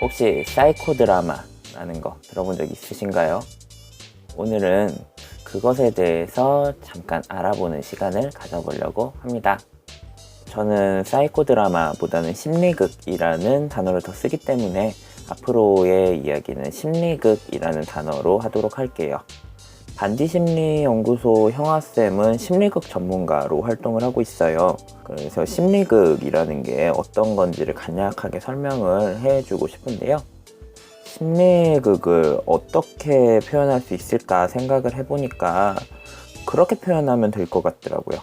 혹시 사이코 드라마라는 거 들어본 적 있으신가요? 오늘은 그것에 대해서 잠깐 알아보는 시간을 가져보려고 합니다. 저는 사이코 드라마보다는 심리극이라는 단어를 더 쓰기 때문에 앞으로의 이야기는 심리극이라는 단어로 하도록 할게요. 반디심리연구소 형아쌤은 심리극 전문가로 활동을 하고 있어요. 그래서 심리극이라는 게 어떤 건지를 간략하게 설명을 해주고 싶은데요. 심리극을 어떻게 표현할 수 있을까 생각을 해보니까 그렇게 표현하면 될 것 같더라고요.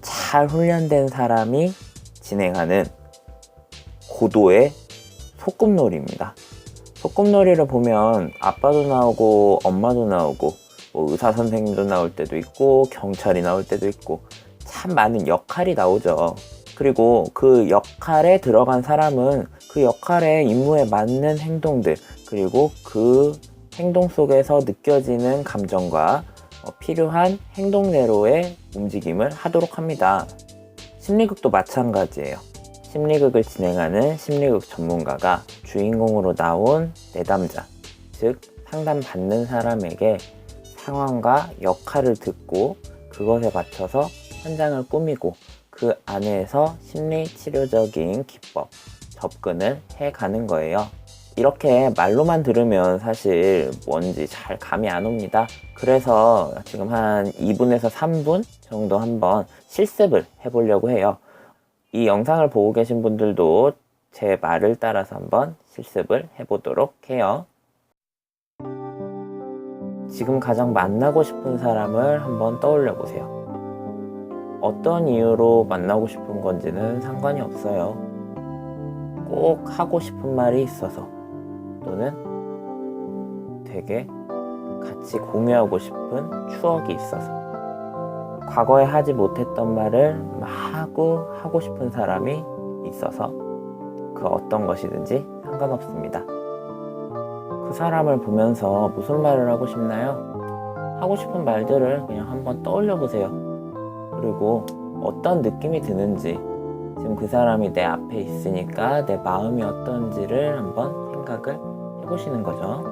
잘 훈련된 사람이 진행하는 고도의 소꿉놀이입니다. 소꿉놀이를 보면 아빠도 나오고 엄마도 나오고 뭐 의사 선생님도 나올 때도 있고 경찰이 나올 때도 있고 참 많은 역할이 나오죠. 그리고 그 역할에 들어간 사람은 그 역할의 임무에 맞는 행동들 그리고 그 행동 속에서 느껴지는 감정과 어, 필요한 행동대로의 움직임을 하도록 합니다. 심리극도 마찬가지예요. 심리극을 진행하는 심리극 전문가가 주인공으로 나온 내담자, 즉 상담받는 사람에게 상황과 역할을 듣고 그것에 맞춰서 현장을 꾸미고 그 안에서 심리 치료적인 기법, 접근을 해 가는 거예요. 이렇게 말로만 들으면 사실 뭔지 잘 감이 안 옵니다. 그래서 지금 한 2분에서 3분 정도 한번 실습을 해보려고 해요. 이 영상을 보고 계신 분들도 제 말을 따라서 한번 실습을 해보도록 해요. 지금 가장 만나고 싶은 사람을 한번 떠올려 보세요. 어떤 이유로 만나고 싶은 건지는 상관이 없어요. 꼭 하고 싶은 말이 있어서 또는 되게 같이 공유하고 싶은 추억이 있어서 과거에 하지 못했던 말을 마구 하고 싶은 사람이 있어서 그 어떤 것이든지 상관없습니다. 그 사람을 보면서 무슨 말을 하고 싶나요? 하고 싶은 말들을 그냥 한번 떠올려 보세요. 그리고 어떤 느낌이 드는지 지금 그 사람이 내 앞에 있으니까 내 마음이 어떤지를 한번 생각을 해보시는 거죠.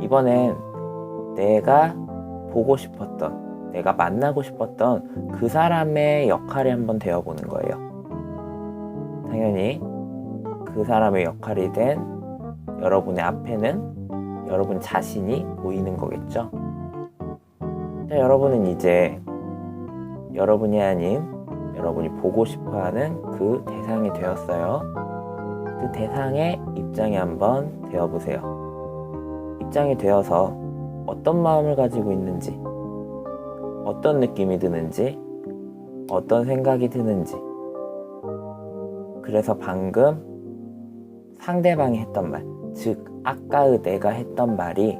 이번엔 내가 보고 싶었던, 내가 만나고 싶었던 그 사람의 역할이 한번 되어보는 거예요. 당연히 그 사람의 역할이 된 여러분의 앞에는 여러분 자신이 보이는 거겠죠. 자, 여러분은 이제 여러분이 아닌 여러분이 보고 싶어 하는 그 대상이 되었어요. 그 대상의 입장에 한번 되어 보세요. 입장이 되어서 어떤 마음을 가지고 있는지, 어떤 느낌이 드는지, 어떤 생각이 드는지. 그래서 방금 상대방이 했던 말, 즉, 아까의 내가 했던 말이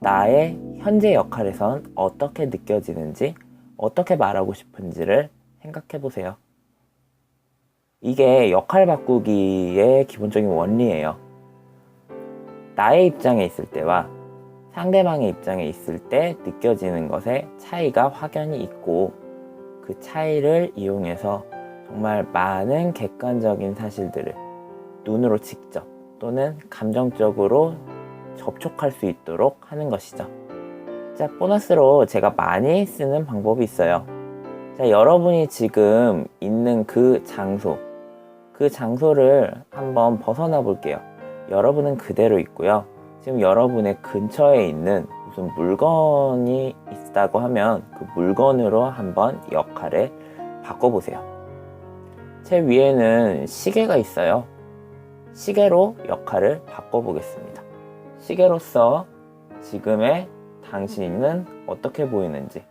나의 현재 역할에선 어떻게 느껴지는지, 어떻게 말하고 싶은지를 생각해 보세요. 이게 역할 바꾸기의 기본적인 원리예요. 나의 입장에 있을 때와 상대방의 입장에 있을 때 느껴지는 것에 차이가 확연히 있고 그 차이를 이용해서 정말 많은 객관적인 사실들을 눈으로 직접 또는 감정적으로 접촉할 수 있도록 하는 것이죠. 자, 보너스로 제가 많이 쓰는 방법이 있어요. 자, 여러분이 지금 있는 그 장소, 그 장소를 한번 벗어나 볼게요. 여러분은 그대로 있고요. 지금 여러분의 근처에 있는 무슨 물건이 있다고 하면 그 물건으로 한번 역할을 바꿔보세요. 제 위에는 시계가 있어요. 시계로 역할을 바꿔보겠습니다. 시계로서 지금의 당신은 어떻게 보이는지,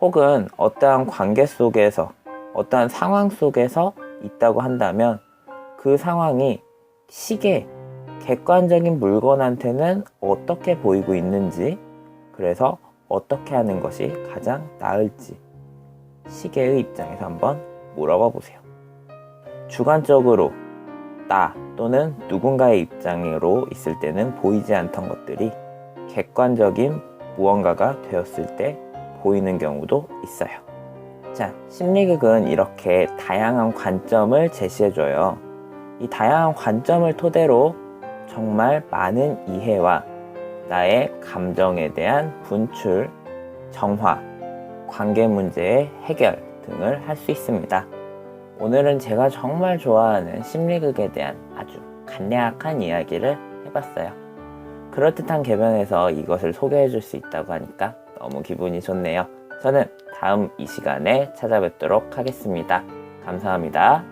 혹은 어떠한 관계 속에서, 어떠한 상황 속에서 있다고 한다면 그 상황이 시계, 객관적인 물건한테는 어떻게 보이고 있는지, 그래서 어떻게 하는 것이 가장 나을지 시계의 입장에서 한번 물어봐 보세요. 주관적으로 나 또는 누군가의 입장으로 있을 때는 보이지 않던 것들이 객관적인 무언가가 되었을 때 보이는 경우도 있어요. 자, 심리극은 이렇게 다양한 관점을 제시해줘요. 이 다양한 관점을 토대로 정말 많은 이해와 나의 감정에 대한 분출, 정화, 관계 문제의 해결 등을 할 수 있습니다. 오늘은 제가 정말 좋아하는 심리극에 대한 아주 간략한 이야기를 해봤어요. 그럴듯한 개변에서 이것을 소개해 줄 수 있다고 하니까 너무 기분이 좋네요. 저는 다음 이 시간에 찾아뵙도록 하겠습니다. 감사합니다.